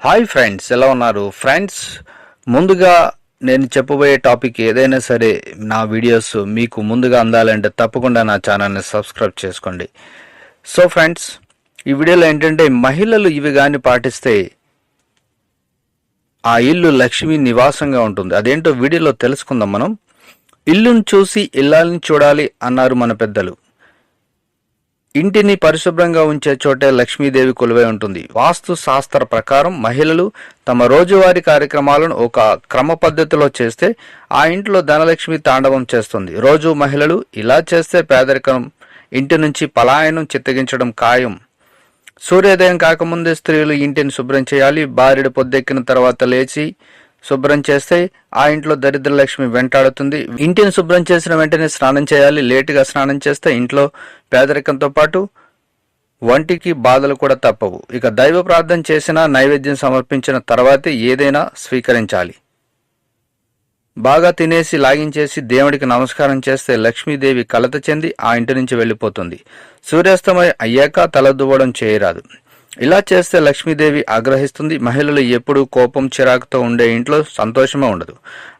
Hi friends ఎలా ఉన్నారు? Friends ముందుగా నేను చెప్పబోయే టాపిక్ ఏదైనా సరే నా వీడియోస్ మీకు ముందుగా అందాలంటే తప్పకుండా నా ఛానల్ని సబ్స్క్రైబ్ చేసుకోండి. సో ఫ్రెండ్స్ ఈ వీడియోలో ఏంటంటే మహిళలు ఇవి కానీ పాటిస్తే ఆ ఇల్లు లక్ష్మి నివాసంగా ఉంటుంది. అదేంటో వీడియోలో తెలుసుకుందాం మనం. ఇల్లును చూసి ఇల్లాలని చూడాలి అన్నారు మన పెద్దలు. ఇంటిని పరిశుభ్రంగా ఉంచే చోటే లక్ష్మీదేవి కొలువై ఉంటుంది. వాస్తు శాస్త్ర ప్రకారం మహిళలు తమ రోజువారీ కార్యక్రమాలను ఒక క్రమ పద్ధతిలో చేస్తే ఆ ఇంట్లో ధనలక్ష్మి తాండవం చేస్తుంది. రోజు మహిళలు ఇలా చేస్తే పేదరికం ఇంటి నుంచి పలాయనం చిత్తగించడం ఖాయం. సూర్యోదయం కాకముందే స్త్రీలు ఇంటిని శుభ్రం చేయాలి. భార్యడు పొద్దెక్కిన తర్వాత లేచి శుభ్రం చేస్తే ఆ ఇంట్లో దరిద్రలక్ష్మి వెంటాడుతుంది. ఇంటిని శుభ్రం చేసిన వెంటనే స్నానం చేయాలి. లేటుగా స్నానం చేస్తే ఇంట్లో పేదరికంతో పాటు వంటికి బాధలు కూడా తప్పవు. ఇక దైవ ప్రార్థన చేసిన నైవేద్యం సమర్పించిన తర్వాతే ఏదైనా స్వీకరించాలి. బాగా తినేసి లాగించేసి దేవుడికి నమస్కారం చేస్తే లక్ష్మీదేవి కలత చెంది ఆ ఇంటి నుంచి వెళ్ళిపోతుంది. సూర్యాస్తమయం అయ్యాక తలదువ్వడం చేయరాదు. ఇలా చేస్తే లక్ష్మీదేవి ఆగ్రహిస్తుంది. మహిళలు ఎప్పుడూ కోపం చిరాకుతో ఉండే ఇంట్లో సంతోషమే ఉండదు.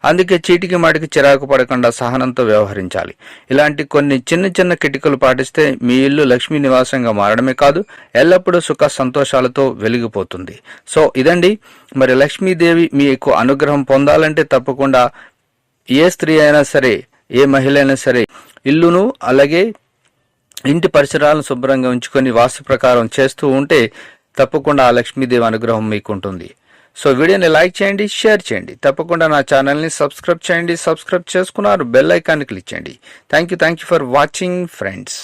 అందుకే చీటికి మాటికి చిరాకు పడకుండా సహనంతో వ్యవహరించాలి. ఇలాంటి కొన్ని చిన్న చిన్న కిటికలు పాటిస్తే మీ ఇల్లు లక్ష్మీ నివాసంగా మారడమే కాదు ఎల్లప్పుడూ సుఖ సంతోషాలతో వెలిగిపోతుంది. సో ఇదండి. మరి లక్ష్మీదేవి మీకు అనుగ్రహం పొందాలంటే తప్పకుండా ఏ స్త్రీ అయినా సరే ఏ మహిళ అయినా సరే ఇల్లును అలాగే ఇంటి పరిసరాలను శుభ్రంగా ఉంచుకొని వాస్తు ప్రకారం చేస్తూ ఉంటే తప్పకుండా ఆ లక్ష్మీదేవి అనుగ్రహం మీకు ఉంటుంది సో వీడియోని లైక్ చేయండి షేర్ చేయండి. తప్పకుండా నా ఛానల్ని సబ్స్క్రైబ్ చేయండి సబ్స్క్రైబ్ చేసుకున్నారు బెల్ ఐకాన్ క్లిక్ చేయండి. Thank you thank you for watching friends.